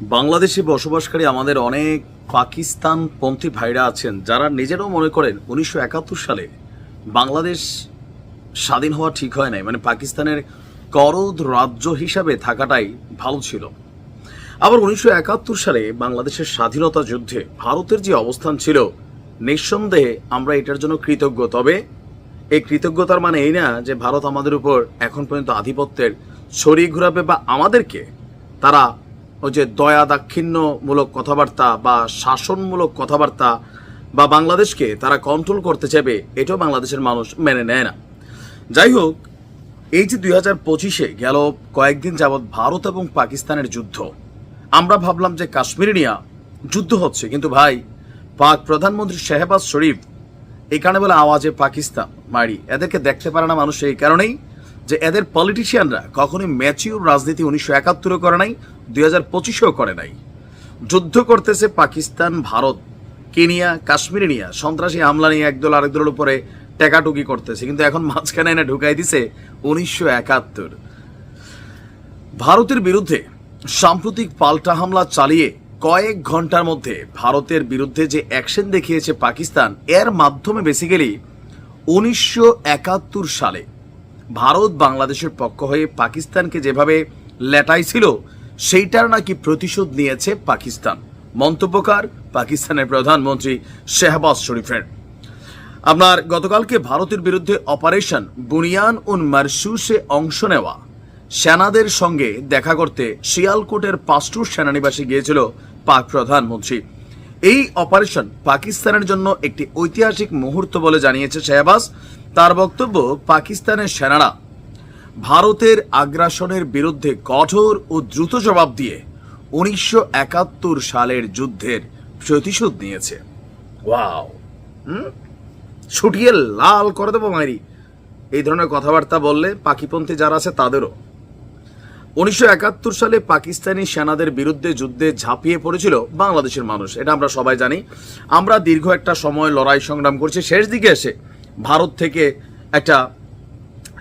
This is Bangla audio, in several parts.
বাংলাদেশে বসবাসকারী আমাদের অনেক পাকিস্তান পন্থী ভাইরা আছেন, যারা নিজেরাও মনে করেন উনিশশো একাত্তর সালে বাংলাদেশ স্বাধীন হওয়া ঠিক হয় নাই মানে পাকিস্তানের করদ রাজ্য হিসাবে থাকাটাই ভালো ছিল। আবার উনিশশো একাত্তর সালে বাংলাদেশের স্বাধীনতা যুদ্ধে ভারতের যে অবস্থান ছিল, নিঃসন্দেহে আমরা এটার জন্য কৃতজ্ঞ। তবে এই কৃতজ্ঞতার মানে এই না যে ভারত আমাদের উপর এখন পর্যন্ত আধিপত্যের ছড়িয়ে ঘুরাবে বা আমাদেরকে তারা ওই যে দয়া দাক্ষিণ্যমূলক কথাবার্তা বা শাসনমূলক কথাবার্তা বা বাংলাদেশকে তারা কন্ট্রোল করতে চাইবে, এটাও বাংলাদেশের মানুষ মেনে নেয় না। যাই হোক, এই যে দুই হাজার পঁচিশে গেল কয়েকদিন যাবৎ ভারত এবং পাকিস্তানের যুদ্ধ। আমরা ভাবলাম যে কাশ্মীর নিয়ে যুদ্ধ হচ্ছে, কিন্তু ভাই, পাক প্রধানমন্ত্রী শেহবাজ শরীফ এখানে বলে আওয়াজে পাকিস্তান মারি। এদেরকে দেখতে পারে না মানুষ এই কারণেই যে এদের পলিটিশিয়ানরা কখনোই ম্যাচিউর রাজনীতি উনিশশো একাত্তরও করে নাই, দুই হাজার পঁচিশেও করে নাই। যুদ্ধ করতেছে পাকিস্তান, ভারত, কেনিয়া, কাশ্মীরে নিয়ে। সন্ত্রাসী হামলা নিয়ে একদল আরেক দলের উপরে টেকাটুকি করতেছে। কিন্তু এখন মাঝখানে এনে ঢুকাই দিছে উনিশশো একাত্তর। ভারতের বিরুদ্ধে সাম্প্রতিক পাল্টা হামলা চালিয়ে কয়েক ঘণ্টার মধ্যে ভারতের বিরুদ্ধে যে অ্যাকশন দেখিয়েছে পাকিস্তান, এর মাধ্যমে বেসিক্যালি উনিশশো একাত্তর সালে ভারত বাংলাদেশের পক্ষ হয়ে পাকিস্তানকে যেভাবে লেটাইছিল, সেইটার নাকি প্রতিশোধ নিয়েছে পাকিস্তান। মন্তব্যকার পাকিস্তানের প্রধানমন্ত্রী শেহবাজ শরীফের। আপনার গতকালকে ভারতের বিরুদ্ধে অপারেশন বুনিয়ান উন মারসুসে অংশ নেওয়া। সেনাদের সঙ্গে দেখা করতে শিয়ালকোটের পাস্টুর সেনানিবাসে গিয়েছিল পাক প্রধানমন্ত্রী। এই অপারেশন পাকিস্তানের জন্য একটি ঐতিহাসিক মুহূর্ত বলে জানিয়েছে শেহবাজ। তার বক্তব্য পাকিস্তানের সেনারা। ভারতের আগ্রাসনের বিরুদ্ধে কঠোর ও দ্রুত জবাব দিয়ে উনিশশো একাত্তর সালের যুদ্ধের প্রতিশোধ নিয়েছে। ওয়াও। ছুটিয়ে লাল করে দেবো মাইরি। এই ধরনের কথাবার্তা বললে পাকিপন্থী যারা আছে তাদেরও। উনিশশো একাত্তর সালে পাকিস্তানি সেনাদের বিরুদ্ধে যুদ্ধে ঝাঁপিয়ে পড়েছিল বাংলাদেশের মানুষ। এটা আমরা সবাই জানি। আমরা দীর্ঘ একটা সময় লড়াই সংগ্রাম করছি। শেষ দিকে এসে ভারত থেকে একটা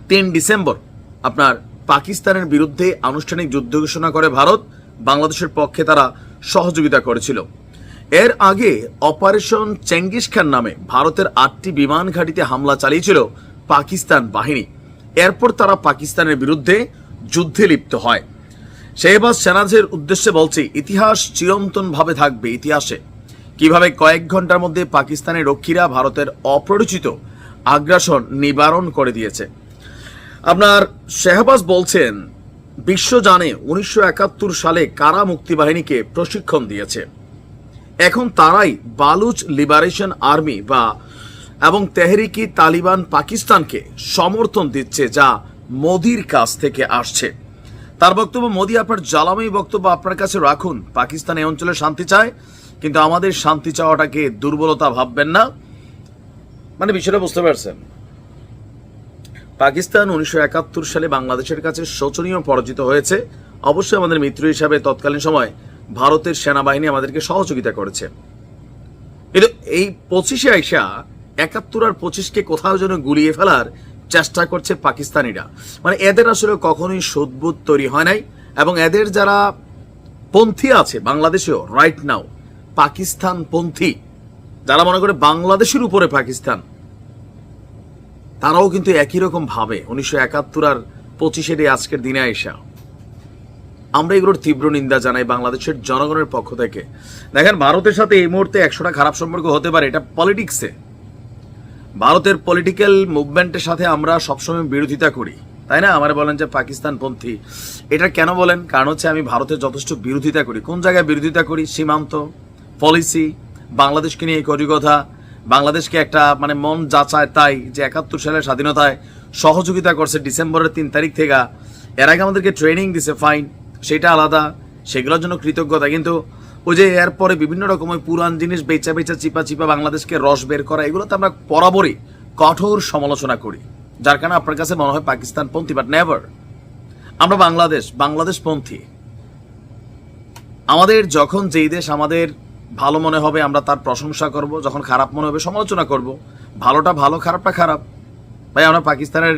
তিন ডিসেম্বর আপনার পাকিস্তানের বিরুদ্ধে আনুষ্ঠানিক যুদ্ধ ঘোষণা করে ভারত, বাংলাদেশের পক্ষে তারা সহযোগিতা করেছিল। এর আগে অপারেশন চেঙ্গিস খান নামে ভারতের আটটি বিমান ঘাঁটিতে হামলা চালিয়েছিল পাকিস্তান বাহিনী। এরপর তারা পাকিস্তানের বিরুদ্ধে যুদ্ধে লিপ্ত হয়। শেহবাজ সেনাজের উদ্দেশ্যে বলছে, ইতিহাস চিরন্তনভাবে থাকবে ইতিহাসে। কীভাবে কয়েক ঘণ্টার মধ্যে পাকিস্তানের রক্ষীরা ভারতের অপরিচিত আগ্রাসন নিবারণ করে দিয়েছে। আপনার শেহবাজ বলছেন, বিশ্ব জানে উনিশশো একাত্তর সালে কারা মুক্তিবাহিনীকে প্রশিক্ষণ দিয়েছে। এখন তারাই বালুচ লিবারেশন আর্মি বা এবং তেহরিকি তালিবান পাকিস্তানকে সমর্থন দিচ্ছে যা মোদির কাছ থেকে আসছে। তার বক্তব্য, মোদি, আপনার জ্বালাময়ী বক্তব্য আপনার কাছে রাখুন। পাকিস্তান এই অঞ্চলে শান্তি চায়, কিন্তু আমাদের শান্তি চাওয়াটাকে দুর্বলতা ভাববেন না। মানে বিষয়টা বুঝতে পারছেন? পাকিস্তান উনিশশো একাত্তর সালে বাংলাদেশের কাছে শোচনীয় পরাজিত হয়েছে। অবশ্যই আমাদের মিত্র হিসাবে তৎকালীন সময় ভারতের সেনাবাহিনী আমাদেরকে সহযোগিতা করেছে। কিন্তু এই পঁচিশে আইসা একাত্তর আর পঁচিশকে কোথাও যেন গুলিয়ে ফেলার চেষ্টা করছে পাকিস্তানিরা। মানে এদের আসলে কখনোই সদ্বুত তৈরি হয় নাই এবং এদের যারা পন্থী আছে, বাংলাদেশেও রাইট নাও পাকিস্তান পন্থী যারা মনে করে বাংলাদেশের উপরে পাকিস্তান, তারাও কিন্তু একই রকম ভাবে উনিশশো একাত্তর আর পঁচিশের এই আজকের দিনে আইসা। আমরা এগুলোর তীব্র নিন্দা জানাই বাংলাদেশের জনগণের পক্ষ থেকে। দেখেন, ভারতের সাথে এই মুহূর্তে একশোটা খারাপ সম্পর্ক হতে পারে, এটা পলিটিক্সে। ভারতের পলিটিক্যাল মুভমেন্টের সাথে আমরা সবসময় বিরোধিতা করি, তাই না? আমার বলেন যে পাকিস্তানপন্থী। এটা কেন বলেন? কারণ হচ্ছে আমি ভারতের যথেষ্ট বিরোধিতা করি। কোন জায়গায় বিরোধিতা করি? সীমান্ত পলিসি বাংলাদেশকে নিয়ে করি কথা, বাংলাদেশকে একটা মানে মন যাচায় তাই যে একাত্তর সালের স্বাধীনতায় সহযোগিতা করছে ডিসেম্বরের তিন তারিখ থেকে। এর আগে আমাদেরকে ট্রেনিং দিছে ফাইন সেটা আলাদা, সেগুলোর জন্য কৃতজ্ঞতা। কিন্তু ওই যে এরপরে বিভিন্ন রকম ওই পুরান জিনিস বেচা বেচা, চিপা চিপা বাংলাদেশকে রস বের করা এগুলো তো আমরা বরাবরই কঠোর সমালোচনা করি। যার কারণে আপনার কাছে মনে হয় পাকিস্তান পন্থী বাট নেভার আমরা বাংলাদেশ বাংলাদেশ পন্থী। আমাদের যখন যেই দেশ আমাদের ভালো মনে হবে, আমরা তার প্রশংসা করব, যখন খারাপ মনে হবে সমালোচনা করব। ভালোটা ভালো, খারাপটা খারাপ। ভাই, আমরা পাকিস্তানের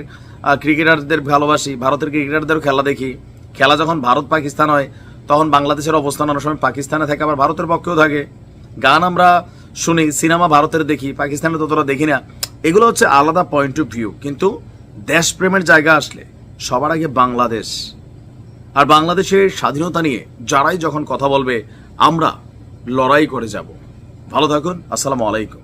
ক্রিকেটারদের ভালোবাসি, ভারতের ক্রিকেটারদেরও খেলা দেখি। খেলা যখন ভারত পাকিস্তান হয়, তখন বাংলাদেশের অবস্থান অনেক সময় পাকিস্তানে থাকে, আবার ভারতের পক্ষেও থাকে। গান আমরা শুনি, সিনেমা ভারতের দেখি পাকিস্তানে ততটা দেখি না। এগুলো হচ্ছে আলাদা পয়েন্ট অফ ভিউ কিন্তু দেশপ্রেমের জায়গা আসলে সবার আগে বাংলাদেশ। আর বাংলাদেশের স্বাধীনতা নিয়ে যারাই যখন কথা বলবে, আমরা লড়াই করে যাব। ভালো থাকুন আসসালামু আলাইকুম।